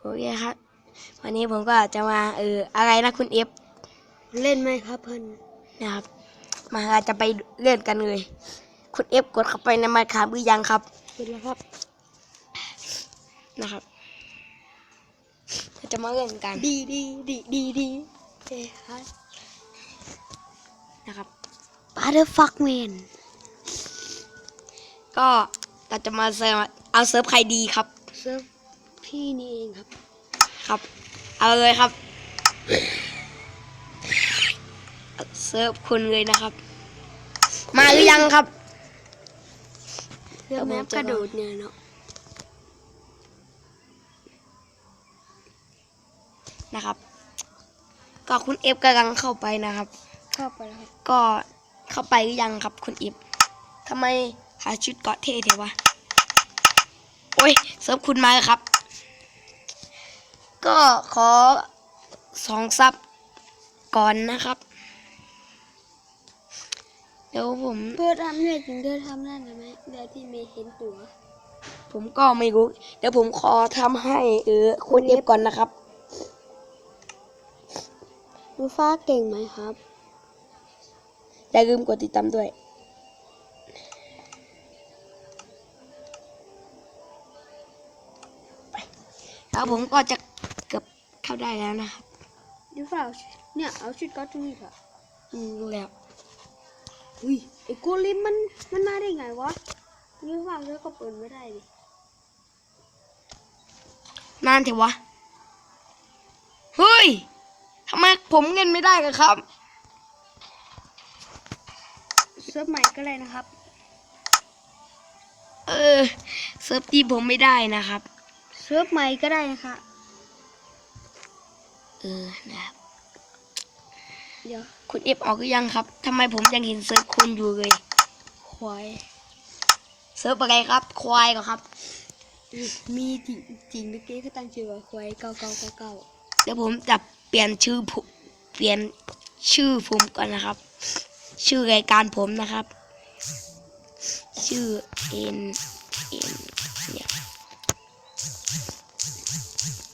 โอเคครับ วันนี้ผมก็จะมาเอออะไรนะคุณเอฟเล่นไหมครับเพิ่นนะครับมาจะไปเล่นกันเลย คุณเอฟกดเข้าไปในไมค์ครับหรือยังครับเห็นแล้วครับ นะครับเราจะมาเล่นกันดีดีดีดีดีเอ้ครับนะครับปาเดอร์ฟักแมนก็เราจะมาเซิร์ฟเอาเซิร์ฟใครดีครับ เซิร์ฟ พี่นี่เองครับ ครับ เอาเลยครับเอาเซิร์ฟคุณเลยนะครับ มาหรือยังครับเซิร์ฟแมปกระโดดเนี่ยเนาะนะครับ ก็คุณเอฟกำลังเข้าไปนะครับ เข้าไปแล้วครับ ก็เข้าไปหรือยังครับคุณเอฟทำไมหาชุดเกาะเท่เทวะ โอ้ยเซิร์ฟคุณมาแล้วครับ ก็ขอสองซับก่อนนะครับ เดี๋ยวผมเพื่อทำเนี่ยจริงเธอทำได้ไหมเดี๋ยวที่เมย์เห็นตัว ผมก็ไม่รู้ เดี๋ยวผมขอทำให้เออคุณเอฟก่อนนะครับมูฟ้าเก่งไหมครับอย่าลืมกดติดตามด้วยแล้วผมก็จะเกือบเข้าได้แล้วนะครับยูฟ้าเอาเนี่ยเอาชุดก๊อตตรงนี้ค่ะอืมรู้แล้วอุ้ยไอ้โกลิมมันมันมาได้ไงวะยูฟ้าเธอก็เปิดไม่ได้ดินานเถอะวะเฮ้ยทำไมผมเงินไม่ได้กันครับเซิร์ฟใหม่ก็เลยนะครับ เออเซิร์ฟที่ผมไม่ได้นะครับ เซิร์ฟใหม่ก็ได้นะคะ เออนะครับเดี๋ยวคุณเอฟออกหรือยังครับทำไมผมยังเห็นเซิร์ฟคุณอยู่เลยควายเซิร์ฟอะไรครับ ควายเหรอครับ มีจริงจริงเมื่อกี้ก็ตั้งชื่อว่าควายเก้าเก้าเก้าเก้าเดี๋ยวผมจะเปลี่ยนชื่อผมเปลี่ยนชื่อผมก่อนนะครับ ชื่อรายการผมนะครับ ชื่อ N N เนี่ย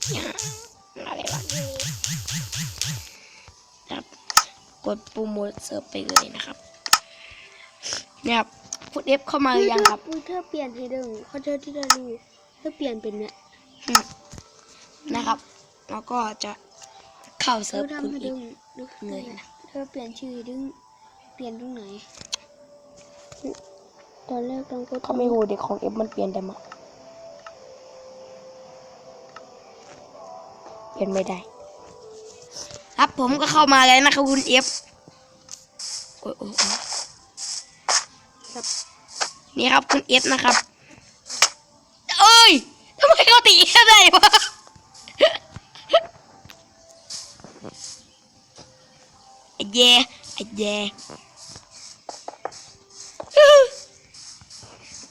เนี่ย ดโปรโมทเสิร์ฟไปเลยนะครับ เนี่ยครับคุณเอฟเข้ามาหรือยังครับอุ้ยเธอเปลี่ยนให้ดึงเขาเธอที่เธอดูเธอเปลี่ยนเป็นเนี่ยอืมนะครับ แล้วก็จะเข้าเธเซิร์อฟคุณทำให้อีดึกงดูเงยนะเธอเปลี่ยนชื่อดึงเปลี่ยนตรงไหนตอนแรกต้องกดเขาไม่รู้เด็กของเอฟมันเปลี่ยนได้มั้งเปลี่ยนไม่ได้ ครับผมก็เข้ามาแล้วนะครับคุณเอฟโอ้ยโอ้ยครับนี่ครับคุณเอฟนะครับ เอ้ยทำไมเขาตีอะไรวะไอ้แย่ไอ้แย่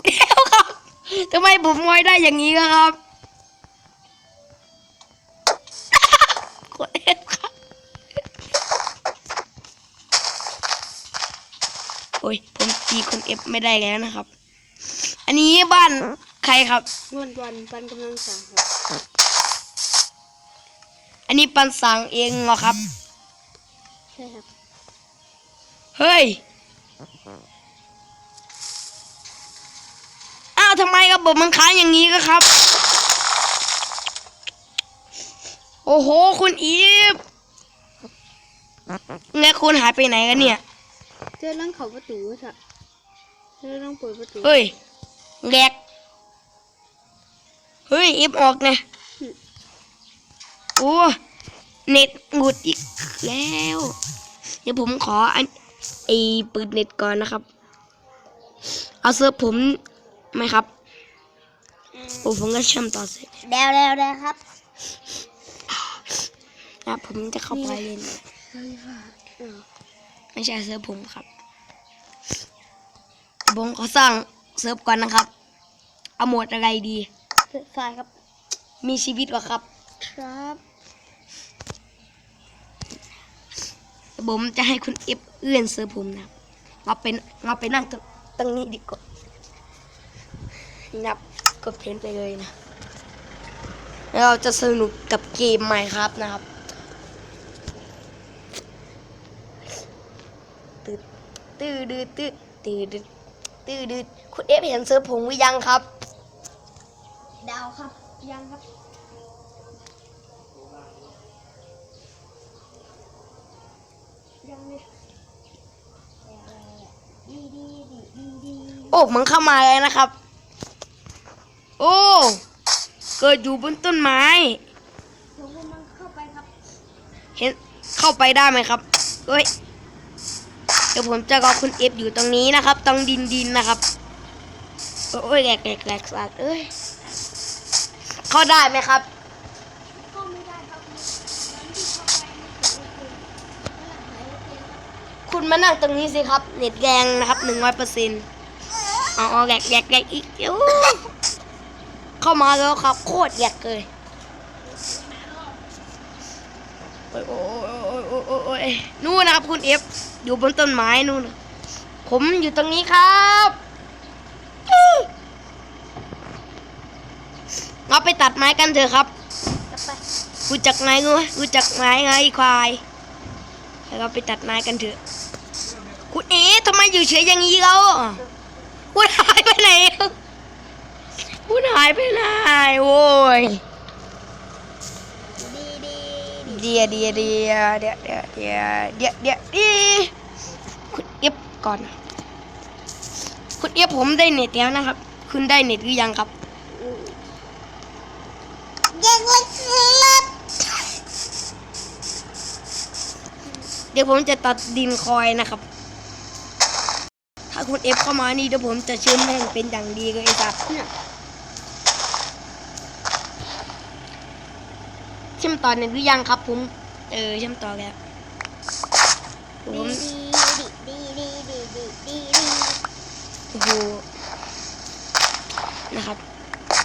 เดี๋ยวครับทำไมผมงอยได้อย่างนี้ครับ อ้ยผมตีคนเอฟไม่ได้แล้วนะครับ อันนี้บ้านใครครับวันวันปันกำลังสั่งครับ อันนี้ปันสั่งเองเหรอครับใช่ครับ เฮ้ยอ้าวทำไมระบบมันค้างอย่างนี้ก็ครับ โอ้โห คุณอีฟเนี่ยคุณหายไปไหนกันเนี่ยเธอต้องเข้าประตูเถอะเธอต้องเปิดประตู เฮ้ยแหลกเฮ้ยอีฟออกไงโอ้เน็ตหงุดอีกแล้ว เดี๋ยวผมขออันไอเปิดเน็ตก่อนนะครับ เอาเซิร์ฟผมไหมครับโอ้ผมก็เชื่อมต่อเสร็จเดวเดวเดวครับนะครับผมจะเข้าไปเล่นเฮ้ยค่ะเออไม่ใช่เซิร์ฟผมครับ ผมขอสร้างเซิร์ฟก่อนนะครับ เอาโหมดอะไรดีเปิดไฟครับ มีชีวิตเหรอครับ ครับ ผมจะให้คุณเอฟเอื้อนเซิร์ฟผมนะครับเราเป็นเราไปนั่งตรงตรงนี้ดีกว่านับกดเพนไปเลยนะแล้วเราจะสนุกกับเกมใหม่ครับนะครับตืดตืดตืดตืด ตืดตืดตืดตืดคุณเอฟเห็นเซิร์ฟผมหรือยังครับ ดาวครับ ยังครับ ยังเลยดีดีดีดีดีโอ้มันเข้ามาเลยนะครับ โอ้ เกิดอยู่บนต้นไม้ ผมกำลังเข้าไปครับ เห็นเข้าไปได้ไหมครับเฮ้ยเดี๋ยวผมจะรอคุณเอฟอยู่ตรงนี้นะครับ ตรงดินดินนะครับ โอ้ยแหลกแหลกแหลกสัตว์เอ้ย เข้าได้ไหมครับคุณมานั่งตรงนี้สิครับ เน็ตแรงนะครับหนึ่งร้อยเปอร์เซ็นต์อ๋อแหลกแหลกแหลกอีกเดี๋ยวเข้ามาแล้วครับ โคตรแหลกเลยโอ้ยโอ้ยโอ้ยโอ้ยนู่นนะครับคุณเอฟ อยู่บนต้นไม้นู่น ผมอยู่ตรงนี้ครับเราไปตัดไม้กันเถอะครับจะไปรู้จักไม้งูรู้จักไม้ไงควายแล้วเราไปตัดไม้กันเถอะ คุณเอ๋ทำไมอยู่เฉยอย่างนี้เราคุณหายไปไหนคุณหายไปไหนโว้ยดีดีดีเดียเดียเดียเดียเดียเดียเดียเดีย ก่อน คุณเอฟผมได้เน็ตแล้วนะครับ คุณได้เน็ตหรือยังครับยังไม่เลิกเดี๋ยวผมจะตัดดินคอยนะครับ ถ้าคุณเอฟเข้ามานี่เดี๋ยวผมจะเชื่อมแม่งเป็นอย่างดีเลยไอ้สัตว์เนี่ยเชื่อมต่อเน็ตหรือยังครับ ผม เออเชื่อมต่อแล้วผม ดีโอ้โหนะครับ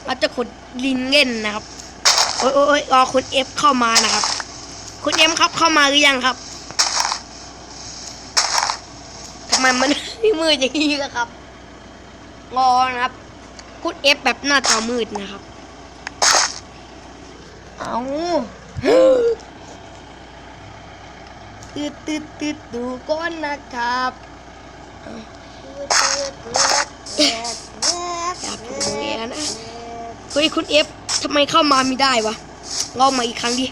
เราจะขุดลินเล่นนะครับ โอ้ยโอ้ยรอคุณเอฟเข้ามานะครับ คุณเอฟครับเข้ามาหรือยังครับทำไมมันมืดอย่างนี้ล่ะครับงอนะครับคุณเอฟแบบหน้าจอมืดนะครับ เอาตืดตืดตืดดูก้อนนะครับ อย่าพูดอย่างนี้นะเฮ้ยคุณเอฟทำไมเข้ามาไม่ได้วะลองมาอีกครั้งดิ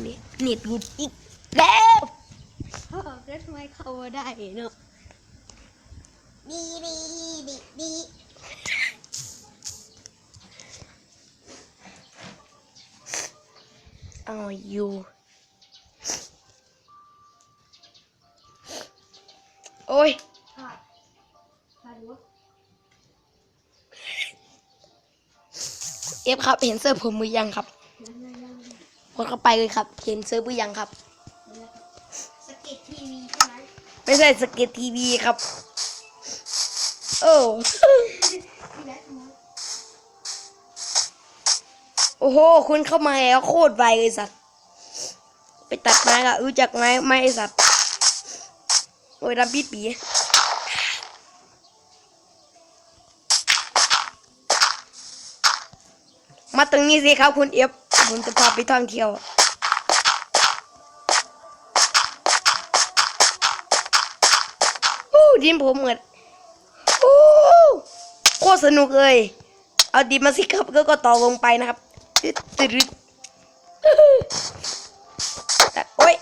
เน็ตเน็ตหลุดอีกแล้วเออแล้วทำไมเข้ามาได้เนาะดีดีดีดี เอาอยู่โอ้ยเอฟครับ เห็นเสื้อผมมือยังครับยังยังยังกดเข้าไปเลยครับ เห็นเสื้อมือยังครับ สเก็ตทีวีใช่ไหมไม่ใช่สเก็ตทีวีครับ โอ้โอ้โห คุณเข้ามาแล้วโคตรไวเลยสัตว์ ไปตัดไม้อะรู้จักไม้ไหมไอ้สัตว์โอ้ยดำปีดปีมาตรงนี้สิครับคุณเอฟผมจะพาไปท่องเที่ยวอู้ดินผมเหมือนอู้โคตรสนุกเลย เอาดินมาสิครับแล้วก็ต่อลงไปนะครับตึ๊ดตึ๊ด โอ้ย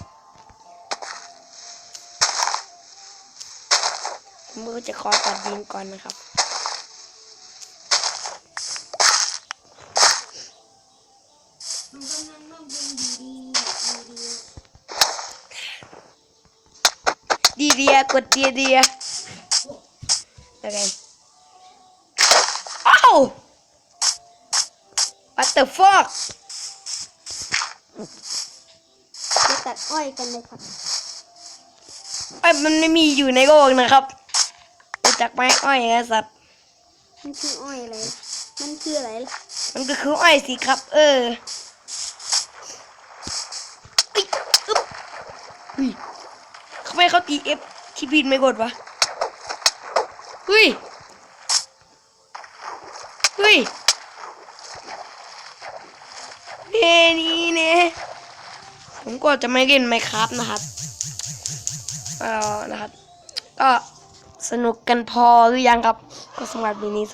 มือจะคอตัดดิงก่อนนะครับ ดีเดียกดดีเดียแล้วกัอ้ว what the fuck ตัดอ้อยกันเลยครับไอ้ยมันไม่มีอยู่ในโลกนะครับรู้จักไหมอ้อยนะสัตว์มันคืออ้อยอะไร มันคืออะไรล่ะมันก็คืออ้อยสิครับ เออเอ้ยอึ๊บเฮ้ยเขาไม่เขาตีเอฟเคคิดผิดไม่กดวะเฮ้ยเฮ้ยเน่นี่เน่ ผมก็จะไม่เล่นไมครับนะครับเออนะครับ ก็สนุกกันพอหรือยังครับ ก็สำหรับวันนี้